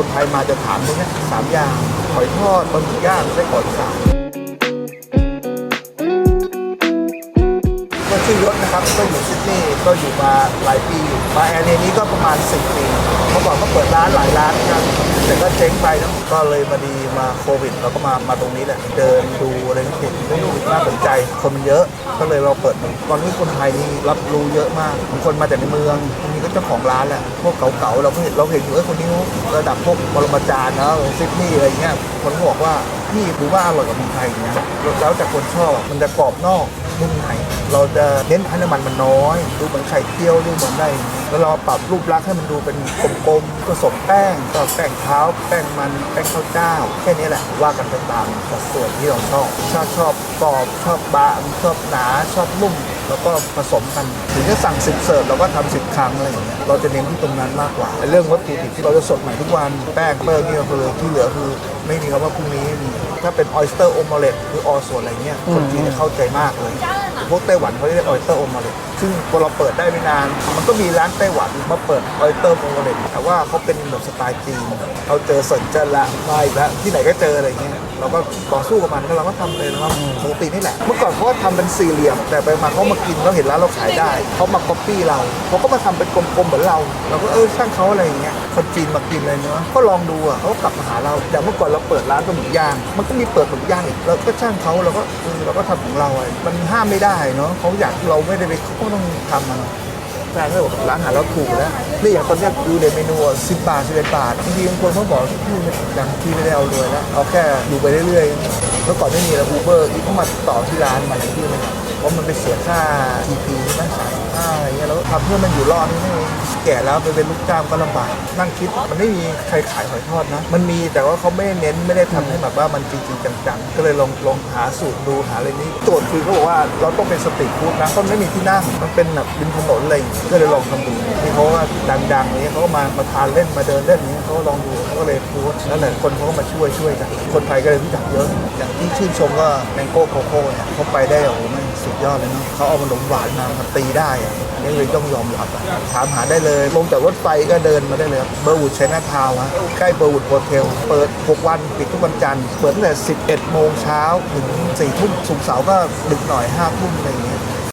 คนไทยมาจะถามตรงนี้สามอย่างหอยทอดบะหมี่ย่างไส้กรอกอีสานก็ชื่อยศนะครับก็อยู่ซิดนีย์ก็อยู่มาหลายปีมาแอร์เรียนี้ก็ประมาณ10ปีเมื่อก่อนก็เปิดร้านหลายร้านนะครับแต่ก็เจ๊งไปนะก็เลยมาดีมาโควิดเราก็มามาตรงนี้แหละเดินดูอะไรนี่เห็นน่าสน ใจคนมันเยอะก็เลยเราเปิดตอนนี้คนไทยนี่รับรู้เยอะมากบางคนมาจากในเมืองบางทีก็เจ้าของร้านแหละพวกเก่าๆเราก็เห็นเราเห็นอยู่เอ้ยคนนี้ระดับพวกปรมาจารย์นะซิดนีย์อะไรเงี้ยคนบอกว่าพี่ถือว่าอร่อยกว่าเมืองไทยนะแล้วแต่คนชอบมันจะกรอบนอกนุ่มใน เราจะเน้นให้น้ำมันมันน้อย ดูเหมือนไข่เจียวดูเหมือนได้แล้วเราปรับรูปลักษณ์ให้มันดูเป็นกลมๆผสมแป้งก็แป้งเท้า แป้งมันแป้งข้าวเจ้า แค่นี้แหละว่ากันไปตามสัดส่วนที่เราชอบชอบชอบกรอบชอบบางชอบหนาชอบนุ่มแล้วก็ผสมกันถึงจะสั่งสิบเสิร์ฟเราก็ทำสิบครั้งอะไรอย่างเงี้ยเราจะเน้นที่ตรงนั้นมากกว่า เรื่องวัตถุดิบที่เราจะสดใหม่ทุกวันแป้งเปิ้ลนี่ก็คือที่เหลือคือไม่มีคำว่าพรุ่งนี้มีถ้าเป็นออยสเตอร์โอมเลตหรือออส่วนอะไรเงี้ยคนจีนจะเข้าใจมากเลย พวกไต้หวันเขาเรียกออยเตอร์โอมเลตซึ่งพอเราเปิดได้ไม่นาน มันก็มีร้านไต้หวันมาเปิดออยเตอร์โอมเลตแต่ว่าเขาเป็นแบบสไตล์จีนเขาเจอสนเจิ้นละมาอีกแล้วที่ไหนก็เจออะไรเงี้ยเราก็ต่อสู้กับมันแล้วเราก็ทำเลยนะครับปกตินี่แหละ เมื่อก่อนเขาทำเป็นสี่เหลี่ยม แต่ไปมาเขามากินเขาเห็นร้านเราขายได้เขามาก๊อปปี้เราเขาก็มาทำเป็นกลมๆเหมือนเราเราก็เออช่างเขาอะไรอย่างเงี้ยคนจีนมากินเลยเนาะก็ลองดูอะเขากลับมาหาเราอย่เมื่อก่อนเราเปิดร้านปลาหมึกย่าง มันก็มีเปิดปลาหมึกย่างอีกเราก็ช่างเขาเราก็เออเราก็ทำของเราอะมันห้ามไม่ได้ได้เนาะเขาอยากเราไม่ได้ไปเขาก็ต้องทำมาแฟนก็บอกร้านอาหารเราถูกแล้วนี่อย่างตอนเนี้ดูในเมนูสิบบาทสิบเอ็ดบาทบางทีบางคนเขาบอกพี่ไม่ดังพี่ไม่ได้เอาเลยแล้วเอาแค่ดูไปเรื่อยๆเมื่อก่อนไม่มีแล้วอูเบอร์อีกเขามาต่อที่ร้านมาอย่างที่เลยเพราะมันไปเสียค่า TP ใช่ไหมสามค่าอะไรเงี้ยแล้วทำเพื่อมันอยู่รอดนี่เอง แก่แล้วไปเป็นลูกจ้างก็ลำบากนั่งคิดมันไม่มีใครขายหอยทอดนะ มันมีแต่ว่าเขาไม่ได้เน้นไม่ได้ทำให้แบบว่ามันจริงๆจังๆ ก็เลยลองลองหาสูตรดูหาอะไรนี้โจทย์คือเขาบอกว่าเราต้องเป็นสตรีทฟู้ดนะต้องไม่มีที่นั่งมันเป็นแบบริมถนนอะไรอย่างเงี้ยก็เลยลองทำดูที่เขาว่าดังๆนี้เขาก็มามาทานเล่นมาเดินเล่นนี้เขาก็ลองดูเขาก็เลยโพสต์แล้วหลายคนเขาก็มาช่วยช่วยกันคนไทยก็เลยรู้จักเยอะอย่าง ชื่นชมก็แมงโก้โคโค่เนี่ยเขาไปได้โอ้โหมันสุดยอดเลยเนาะเขาเอาขนมหวานมามาตีได้อะอันนี่เลยต้องยอมรับอะถามหาได้เลยลงจากรถไฟก็เดินมาได้เลยเบอร์วูดไชน่าทาวน์ฮะใกล้เบอร์วูดโฮเทลเปิด 6 วันปิดทุกวันจันทร์เปิดตั้งแต่11โมงเช้าถึง4ทุ่มสุกร์เสาร์ก็ดึกหน่อย5ทุ่มอะไรอย่างเงี้ย